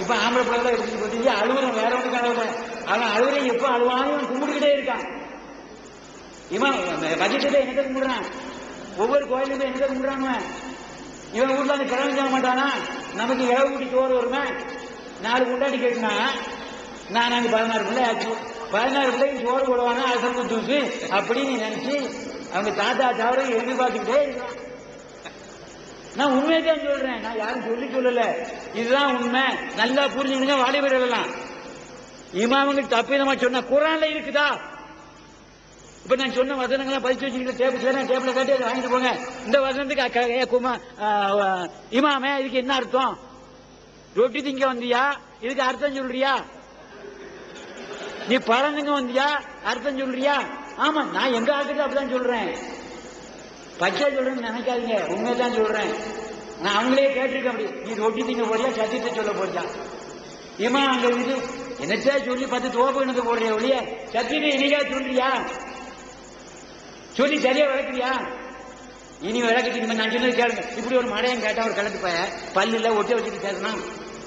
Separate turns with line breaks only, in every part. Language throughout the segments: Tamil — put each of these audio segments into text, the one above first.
இப்ப ஆம்பளை பிள்ளை எடுத்துட்டு போட்டு அழுகுறோம் வேற ஒன்றும் கனவு அவன் அழுகுறேன் எப்ப அழுவான்னு கும்பிட்டுக்கிட்டே இருக்கான். இவன் பட்ஜெட்டில் என்னத்தை கும்பிடுறான். ஒவ்வொரு கோயிலும் என்னத்தை கும்பிடுறாங்க இவன். இவன் வீட்டுல அந்த கிழமை செய்ய மாட்டானா? நமக்கு இழவு கூட்டி சோறு வருமே? நாலு குண்டாடி கேட்டுனா நான் அங்கே பதினாறு பிள்ளை ஆச்சு. பதினாறு பிள்ளைக்கு சோறு போடுவானா? அசம்பு தூசு அப்படின்னு நினைச்சு அவங்க தாத்தா தவிர எதிர்பார்த்துக்கிட்டே இருக்கான். நான் உண்மையை தான் சொல்றேன். நான் யாரும் சொல்லி சொல்லல இதுதான் உண்மை. நல்லா புரிஞ்சுங்க வாலிபர்கள் எல்லாம் இமாமுங்க தப்பிதமா சொன்ன குரான்ல இருக்குதா? இப்ப நான் சொன்ன வசனங்கள்லாம் பதிச்சு வச்சுக்கிட்டு டேபிள் சேரேன் டேபிள் கட்டி அதை வாங்கிட்டு போங்க. இந்த வசனத்துக்கு அக்க- குமா இமாமே இதுக்கு என்ன அர்த்தம்? ரொட்டி திங்க வந்தியா? இதுக்கு அர்த்தம் சொல்றியா? நீ பழம் வந்தியா? அர்த்தம் சொல்றியா? ஆமா நான் எங்க ஆக்கிட்டு அப்படிதான் சொல்றேன். பச்சை சொல்றேன்னு நினைக்காதீங்க. உண்மைதான் சொல்றேன். நான் அவங்களே கேட்டிருக்கேன் அப்படி. நீ ரொட்டி திங்க போறியா சத்தியத்தை சொல்ல போறியா? ஏமா அங்க இருந்து என்னச்சா சொல்லி பார்த்து தோப்பு எனக்கு போடுறியா ஒழிய. சத்தியத்தை இனியா சொல்றியா? சொல்லி சரியா விளக்குறியா? இனி விளக்கத்துக்கு இனிமே நான் சொன்னது கேளுங்க. இப்படி ஒரு மடையன் கேட்டா ஒரு கலந்து பல்லு பல்லுல ஒட்டி வச்சுட்டு கேட்கணும்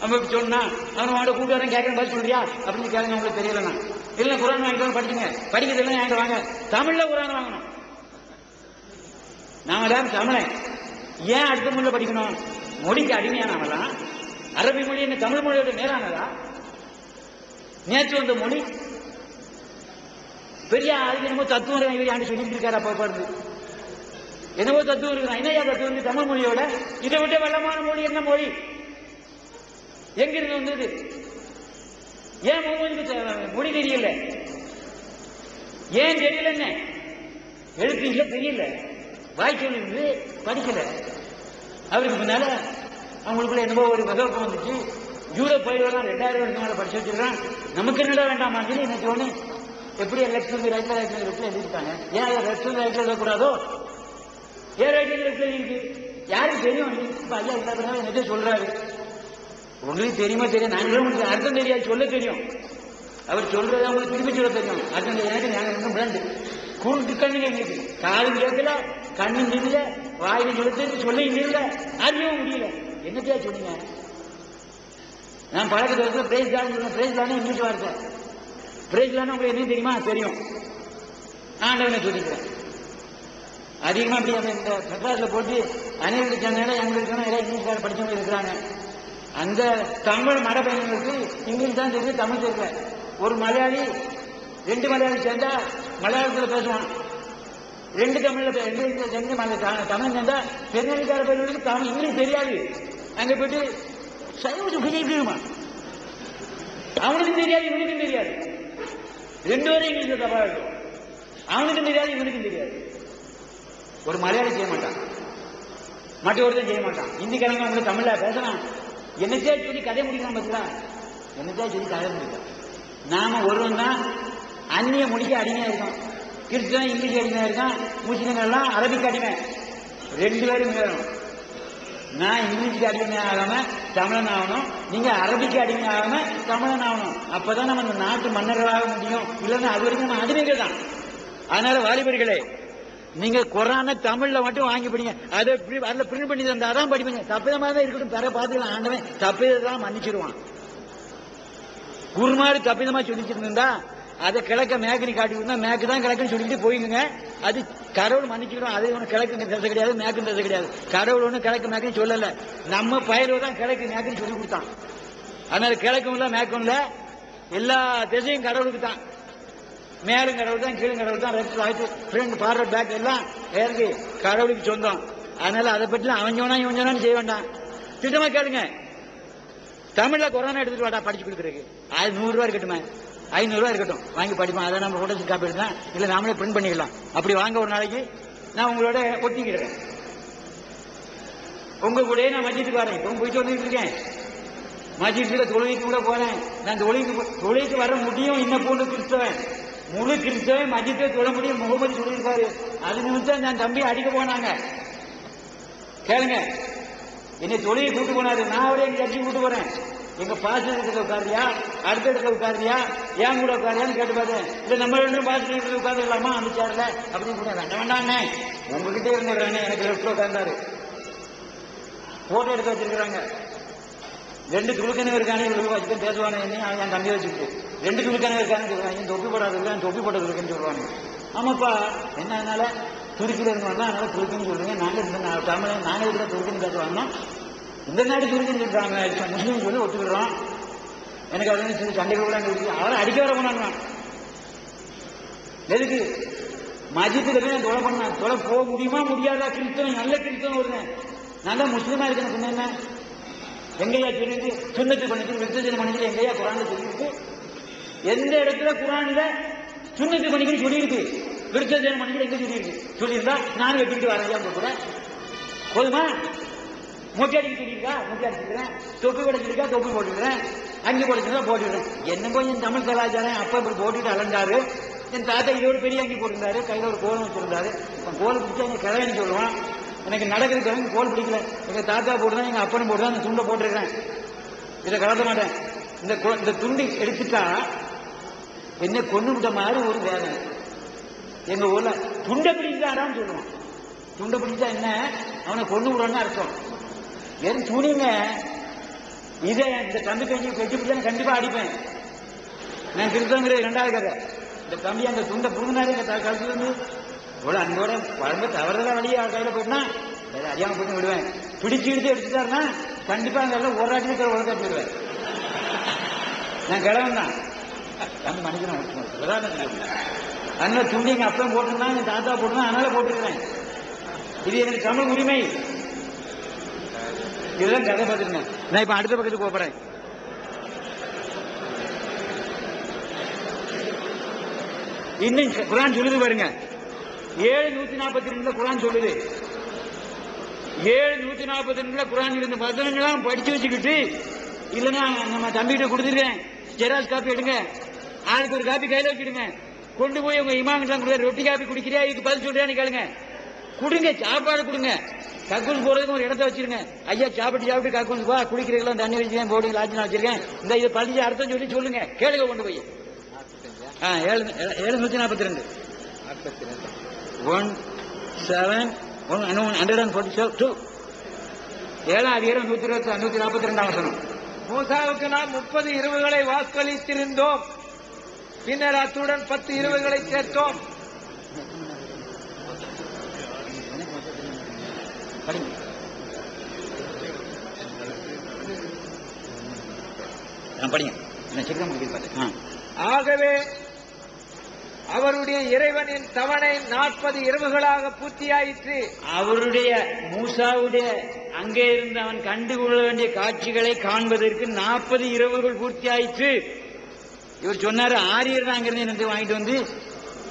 அவன் இப்படி சொன்னா அவன் வாட கூட்டு வரேன் கேட்கணும் பதில் சொல்றியா? அப்படின்னு கேளுங்க உங்களுக்கு தெரியலண்ணா இல்ல குரான் வாங்கிட்டு படிச்சுங்க. படிக்கிறது எல்லாம் வாங்க. தமிழ்ல குரான் வாங்கணும். நாம எல்லாரும் ஏன் அடுத்த மொழியில் படிக்கணும்? மொழிக்கு அடிமையானவெல்லாம் அரபி மொழி என்ன தமிழ் மொழியோட நேரானதா நேற்று வந்த மொழி? பெரிய அதுக்கு என்னமோ தத்துவம் இவர் ஆண்டு சொல்லிட்டு இருக்காரு அப்ப பாருங்க. என்னவோ தத்துவம் இருக்கிறான் என்னையா தத்துவம் வந்து தமிழ் மொழியோட? இதை விட வல்லமான மொழி என்ன மொழி? எங்க இருந்து வந்தது? ஏன் முகமதுக்கு மொழி தெரியல? ஏன் தெரியல என்ன எழுத்து இல்லை தெரியல. வாய்ச்சல் இருந்து படிக்கல. அவருக்கு முன்னால அவங்களுக்குள்ள என்னமோ ஒரு வகுப்பு வந்துச்சு. யூரோப் போயிடலாம் ரெண்டாயிரம் வருஷம் மேலே படிச்சு வச்சிருக்கான். நமக்கு என்னடா வேண்டாமா சொல்லி எனக்கு ஒன்று எப்படி லெஃப்ட் ரைட்ல ரைட்ல லெஃப்ட்ல எழுதிருக்காங்க. ஏன் லெஃப்ட் ரைட்ல எழுதக்கூடாதோ ஏன் ரைட்ல லெஃப்ட்ல இருக்கு? யாருக்கு தெரியும்? இப்ப ஐயா இல்லாத எனக்கு சொல்றாரு? உங்களுக்கு தெரியுமா தெரியும் நாங்களும் உங்களுக்கு அர்த்தம் தெரியாது சொல்ல தெரியும். அவர் சொல்றதை உங்களுக்கு திருப்பி சொல்ல தெரியும். அர்த்தம் தெரியும் எனக்கு நாங்கள் இன்னும் பிளாண்டு. கூண்டு கண்ணுங்க எங்களுக்கு. காலும் கேட்கல கண்ணும் தெரியல வாயிலும் சொல்ல சொல்ல நில்ல அறியவும் முடியல. என்னத்தையா சொன்னீங்க? நான் பழக்கத்தை வந்து பிரேஸ் தான் சொன்னேன் பிரேஸ் தானே இங்கிலீஷ் வார்த்தை. பிரேஸ் தானே உங்களுக்கு என்ன தெரியுமா? தெரியும். ஆண்டவனை சொல்லிக்கிறேன். அதிகமா அப்படி அந்த இந்த மெட்ராஸ்ல போட்டு அனைவருக்கு சொன்னால எங்களுக்கு எல்லாம் இங்கிலீஷ்கார படிச்சவங்க இருக்கிறாங்க. அந்த தமிழ் மட பையன்களுக்கு இங்கிலீஷ் தான் தெரியும் தமிழ் தெரியல ஒரு மலையாளி ரெண்டு மலையாளி சேர்ந்தா மலையாளத்தில் பேசுவான். ரெண்டு தமிழ்ல பே- ரெண்டு இதுல தமிழ் சேர்ந்தா தென்னாலிக்கார பையன்களுக்கு தமிழ் இங்கிலீஷ் தெரியாது. அங்க போயிட்டு சைவத்து பிரியுமா அவனுக்கும் தெரியாது இவனுக்கும் தெரியாது. ரெண்டு பேரும் இங்கிலீஷ்ல தப்பா இருக்கும். அவனுக்கும் தெரியாது இவனுக்கும் தெரியாது. ஒரு மலையாளி செய்ய மாட்டான். மற்ற ஒருத்தன் செய்ய மாட்டான். இந்திக்காரங்க அவங்க தமிழ்ல பேசலாம் என்னத்தையா சொல்லி கதை முடிக்கலாம் பார்த்தீங்களா என்னத்தையா சொல்லி கதை முடிக்கலாம் நாம ஒருவன் தான் அந்நிய மொழிக்கு அடிமையா இருக்கோம் கிறிஸ்தவன் இங்கிலீஷ் அடிமையா இருக்கான் முஸ்லிம்கள் எல்லாம் அரபிக்கு அடிமை ரெண்டு பேரும் வேணும் நான் இங்கிலீஷ்க்கு அடிமை ஆகாம தமிழன் ஆகணும். நீங்க அரபிக்கு அடிமை ஆகாம தமிழன் ஆகணும். அப்பதான் நம்ம இந்த நாட்டு மன்னர்களாக முடியும். இல்லைன்னா அது வரைக்கும் நம்ம அடிமைகள் தான். அதனால வாலிபர்களே நீங்க கொரான தமிழ்ல மட்டும் வாங்கி படிங்க அதை அதுல பிரிண்ட் பண்ணி தந்தா தான் படிப்பீங்க. தப்பிதமா தான் இருக்கட்டும். பெற பார்த்துக்கலாம். ஆண்டவன் தப்பிதான் மன்னிச்சிருவான். குருமாறு தப்பிதமா சொல்லிச்சிருந்தா அதை கிழக்க மேக்குன்னு காட்டி கொடுத்தா மேக்கு தான் கிழக்குன்னு சொல்லிட்டு போயிங்க அது கடவுள் மன்னிச்சிடும் அது ஒன்றும் கிழக்குங்க பேச கிடையாது மேக்கு தசை கிடையாது. கடவுள் ஒன்றும் கிழக்கு மேக்குன்னு சொல்லலை. நம்ம பயிர் தான் கிழக்கு மேக்குன்னு சொல்லி கொடுத்தான். அதனால கிழக்கும் இல்லை மேக்கும் இல்லை. எல்லா திசையும் கடவுளுக்கு தான். மேலும் கடவுள் தான் கீழும் கடவுள் தான். Left right front forward back எல்லாம் ஏற்கு கடவுளுக்கு சொந்தம். அதனால அதை பற்றி அவன் சொன்னா செய்ய வேண்டாம். திட்டமா கேளுங்க. தமிழ்ல கொரோனா எடுத்துட்டு வாடா படிச்சு கொடுக்குறதுக்கு. அது நூறு ரூபா இருக்கட்டுமே. ஐநூறுரூவா இருக்கட்டும். வாங்கி படிப்போம். அதை நம்ம போட்டோ காப்பி எடுக்கலாம். இல்ல நாமளே பிரிண்ட் பண்ணிக்கலாம் அப்படி வாங்க ஒரு நாளைக்கு நான் உங்களோட ஒட்டிக்கிறேன். உங்க கூட நான் மஜித்துக்கு வரேன். இப்போ போயிட்டு வந்துட்டு இருக்கேன். மஜித்துல தொழுகைக்கு கூட போறேன். நான் தொழுகைக்கு போ- தொழுகைக்கு வர முடியும். இன்னும் பூண்டு கிறிஸ்தவன். முழு கிறிஸ்தவன் மஜித்தை தொழ முடியும். முகமது சொல்லியிருக்காரு. அது நிமிஷம் நான் தம்பி அடிக்க போனாங்க. கேளுங்க. என்னை தொழிலை கூட்டு போனாரு. நான் அவரே எங்க கட்சி கூட்டு போறேன். எங்க பாச இடத்துல உட்காரியா அடுத்த இடத்துல உட்காரியா ஏன் கூட உட்காரியான்னு கேட்டு பார்த்தேன் இல்ல நம்ம ரெண்டும் பாச இடத்துல உட்காந்துக்கலாமா அந்த அப்படின்னு கூட வேண்டாம். வேண்டாண்ணே உங்ககிட்ட இருந்துடுறேன் எனக்கு லெஃப்ட்ல உட்கார்ந்தாரு. போட்டோ எடுத்து வச்சிருக்கிறாங்க. ரெண்டு துளுக்கணவு இருக்கானே இவ்வளவு வச்சுட்டு பேசுவானே என்ன அவன் என் தம்பி வச்சுக்கிட்டு. ரெண்டு துளுக்கணவு இருக்கானு சொல்லுவாங்க தொப்பி போடாது இல்லை? தொப்பி போட்டது இருக்குன்னு சொல்லுவாங்க ஆமாப்பா. என்ன அதனால? துருக்கில இருந்தோம்னா அதனால துருக்குன்னு சொல்லுங்க நாங்க இருந்த தமிழன் தமிழ் நாங்க இருக்கிற துருக்குன்னு பேசுவாங்கன்னா இந்த நாடு துருக்குன்னு சொல்றாங்க முஸ்லீம் சொல்லி ஒத்துக்கிறோம். எனக்கு அவர் சொல்லி சண்டைகள் கூட இருக்கு. அவரை அடிக்க வர போனாங்க. எதுக்கு? மஜித்துல போய் நான் தொலை பண்ண தொலை போக முடியுமா முடியாதா? கிறிஸ்தவன் நல்ல கிறிஸ்தவன் வருவேன் நல்ல முஸ்லீமா இருக்கேன் சொன்னேன் என்ன எங்கேயா சொல்லிட்டு சுண்ணத்து பண்ணிட்டு விருத்தஜன பண்ணிட்டு எங்கையா குரான் சொல்லியிருக்கு? எந்த இடத்துல குரான்ல சுண்ணத்து பண்ணிக்கிட்டு சொல்லியிருக்கு? விருத்தஜன பண்ணிக்கிட்டு எங்க சொல்லியிருக்கு? சொல்லியிருந்தா நானும் எப்படி வரையா உங்க போதுமா? போதுமா அடிக்கிட்டு இருக்கா மொட்டை அடிச்சுக்கிறேன் தொப்பு உடைச்சிருக்கா தொப்பு போட்டுக்கிறேன் அங்கி போட்டுக்கிறா போட்டுக்கிறேன் என்ன போய் என் தமிழ் கலாச்சாரம்? அப்பா இப்படி போட்டுட்டு அலைஞ்சாரு. என் தாத்தா இதோட பெரிய அங்கி போட்டிருந்தாரு. கையில் ஒரு கோலம் வச்சிருந்தாரு. இப்ப கோல் பிடிச்சா எங்க கிழவன் சொல்லுவான். எனக்கு நடக்கிற கிழமை கோல் பிடிக்கல. எங்க தாத்தா போட்டுதான் எங்கள் அப்பனும் போட்டுதான் அந்த துண்டை போட்டிருக்கேன் இதை கலந்த மாட்டேன். இந்த கொ- இந்த துண்டு எடுத்துட்டா என்ன கொண்டு விட்ட மாதிரி ஒரு வேலை எங்க ஊர்ல துண்டை பிடிக்கிறாரான்னு சொல்லுவான். துண்டை பிடிச்சா என்ன? அவனை கொண்டு விடணும்னு அர்த்தம். வெறும் துணிங்க? இதை இந்த தம்பி கஞ்சி கட்டி பிடிச்சா கண்டிப்பா அடிப்பேன். நான் திருத்தங்கிற ரெண்டாவது கதை. இந்த தம்பி அந்த துண்டை புடுங்கினாரு எங்க த- கழுத்துல இருந்து இவ்வளவு அன்போட குழம்பு தவறுதலா வழியே கையில போயிட்டுனா அதை அறியாம போட்டு விடுவேன். பிடிச்சு எடுத்து எடுத்துட்டாருன்னா கண்டிப்பா அங்க எல்லாம் ஒரு ஆட்டி இருக்கிற போயிடுவேன் நான் கிழவன் தான். தம்பி மன்னிக்கணும் உதாரணத்துக்கு அண்ணன் துண்டி எங்க அப்பன் போட்டிருந்தா எங்க தாத்தா போட்டிருந்தா அதனால போட்டிருக்கிறேன். இது எனக்கு தமிழ் உரிமை. இதெல்லாம் கதை பார்த்துருங்க நான் இப்ப அடுத்த பக்கத்துக்கு போகிறேன் இன்னும் குரான் சொல்லுது பாருங்க. ஏழு நூத்தி நாற்பத்தி ரெண்டுல குரான் சொல்லுது. ஏழு நூத்தி நாற்பத்தி ரெண்டுல குரான் இருந்த வசனங்களாம் படிச்சு வச்சுக்கிட்டு இல்லைன்னா நம்ம தம்பிகிட்ட கொடுத்துருக்கேன். ஜெராஸ் காப்பி எடுங்க. ஆளுக்கு ஒரு காப்பி கையில வச்சிடுங்க. கொண்டு போய் உங்க இமாமிட்ட கொடுக்க ரொட்டி காப்பி குடிக்கிறியா? இதுக்கு பதில் சொல்றியான்னு கேளுங்க. கொடுங்க சாப்பாடு கொடுங்க. கக்கூஸ் போறதுக்கு ஒரு இடத்த வச்சிருங்க. ஐயா சாப்பிட்டு சாப்பிட்டு கக்கூஸ் போ குடிக்கிறீங்களா தண்ணி வச்சிருக்கேன் போடுங்க லாட்ஜினா வச்சிருக்கேன். இந்த இதை படிச்சு அர்த்தம் சொல்லி சொல்லுங்க. கேளுங்க கொண்டு போய். ஆ, ஏழு ஏழு நாற்பத்தி ரெண்டு one seven one hundred and forty two ஏழாம் அதிகாரம் நூத்தி இருபத்தி நூத்தி நாற்பத்தி ரெண்டாம் வசனம்.
மூசாவுக்கு நாம் முப்பது இரவுகளை வாக்களித்திருந்தோம். பின்னர் அத்துடன் பத்து இரவுகளை சேர்த்தோம்.
படிங்க. நான் சீக்கிரம் முடிக்கிறது பார்த்தேன்
ஆகவே அவருடைய இறைவனின் தவணை நாற்பது இரவுகளாக பூர்த்தியாயிற்று.
அவருடைய மூசாவுடைய அங்கே இருந்து அவன் கண்டுகொள்ள வேண்டிய காட்சிகளை காண்பதற்கு நாற்பது இரவுகள் பூர்த்தியாயிற்று. இவர் சொன்னாரு ஆரியர் அங்கிருந்து எனக்கு வாங்கிட்டு வந்து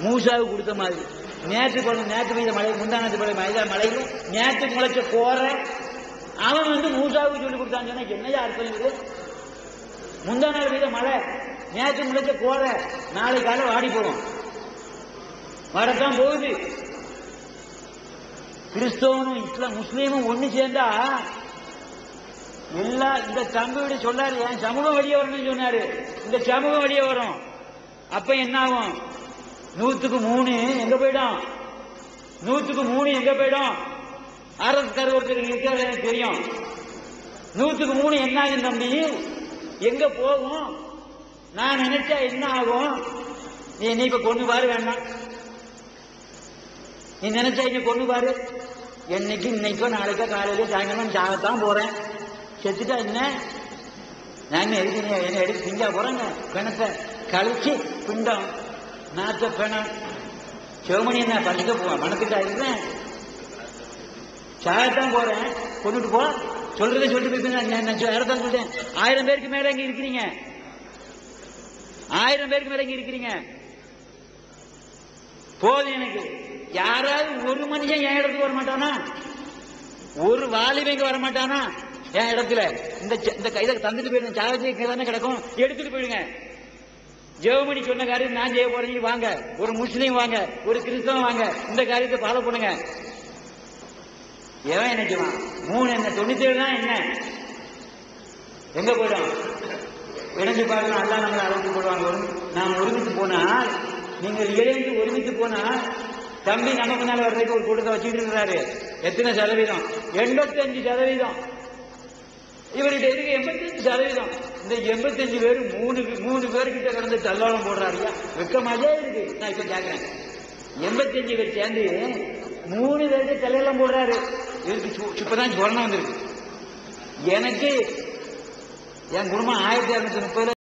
மூசாவுக்கு கொடுத்த மாதிரி. நேற்று கொண்டு நேற்று பெய்த மழை முந்தானத்து மழை மழை மழையில நேற்று முளைச்ச கோர அவன் வந்து மூசாவுக்கு சொல்லி கொடுத்தான்னு சொன்னா என்னையா அர்த்தம் முந்தா நாள் பெய்த மழை. நேற்று முளைச்ச கோர நாளை காலை வாடி போகும் வரத்தான் போகுது. கிறிஸ்தவனும் இஸ்லாம் முஸ்லீமும் ஒன்று சேர்ந்தா எல்லா இந்த தம்பியோட சொல்லாரு என் சமூகம் வெளியே வரணும்னு சொன்னாரு. இந்த சமூகம் வெளியே வரும். அப்ப என்ன ஆகும்? நூத்துக்கு மூணு எங்க போயிடும்? நூத்துக்கு மூணு எங்க போயிடும்? ஆர்எஸ்கார் ஒருத்தர் இருக்காரு எனக்கு தெரியும். நூத்துக்கு மூணு என்ன ஆகும் தம்பி? எங்க போகும்? நான் நினைச்சா என்ன ஆகும்? நீ என்ன இப்ப கொண்டு பாரு வேண்டாம் நீ நினைச்சா இங்க கொண்டு பாரு. என்னைக்கு இன்னைக்கோ நாளைக்கோ காலையில சாயங்காலம் சாகத்தான் போறேன். செத்துட்டா என்ன? நான் எதுக்கு நீ என்ன எடுத்து திங்கா போறேங்க. பிணத்தை கழிச்சு பிண்டம் நாத்த பிணம். சிவமணி என்ன படிக்க போவேன். மனத்துக்கா இருக்கிறேன் சாகத்தான் போறேன். கொண்டுட்டு போ. சொல்றதை சொல்லிட்டு போயிருக்கீங்க நான் இடத்தான் சொல்றேன்? ஆயிரம் பேருக்கு மேல இங்க இருக்கிறீங்க? ஆயிரம் பேருக்கு மேல இங்க இருக்கிறீங்க? போதும் எனக்கு. யாராவது ஒரு மனுஷன் என் இடத்துக்கு வர மாட்டானா? ஒரு வாலிபைக்கு வர மாட்டானா? என் இடத்துல. இந்த இந்த கைதை தந்துட்டு போயிருந்த சாவச்சி தானே கிடக்கும். எடுத்துட்டு போயிடுங்க. ஜெவமணி சொன்ன காரியம் நான் செய்ய போறேன். வாங்க. ஒரு முஸ்லீம் வாங்க. ஒரு கிறிஸ்தவன் வாங்க. இந்த காரியத்தை ஃபாலோ பண்ணுங்க. எவன் என்ன செய்வான் மூணு என்ன தொண்ணூத்தேழு தான் என்ன? எங்க போயிடும்? இணைஞ்சு பார்க்கலாம் அல்லா நம்மளை அழைத்து போடுவாங்க நாம் ஒருமித்து போனால் நீங்கள் இணைந்து ஒருமித்து போனால் தம்பி நமக்கு மேல வர்றதுக்கு ஒரு கூட்டத்தை வச்சுட்டு இருக்கிறாரு. எத்தனை சதவீதம்? எண்பத்தஞ்சு சதவீதம். இவர்கிட்ட இருக்கு எண்பத்தஞ்சு சதவீதம்? இந்த எண்பத்தஞ்சு பேர் மூணு மூணு பேர்கிட்ட கடந்து தள்ளாளம் போடுறாருயா வெக்கமாதே இருக்கு. நான் இப்ப கேட்கிறேன் எண்பத்தஞ்சு பேர் சேர்ந்து மூணு பேருக்கு தலையெல்லாம் போடுறாரு. எழுதி இப்பதான் ஜுவரணம் வந்திருக்கு. எனக்கு என் குடும்பம் ஆயிரத்தி இரநூத்தி முப்பதுல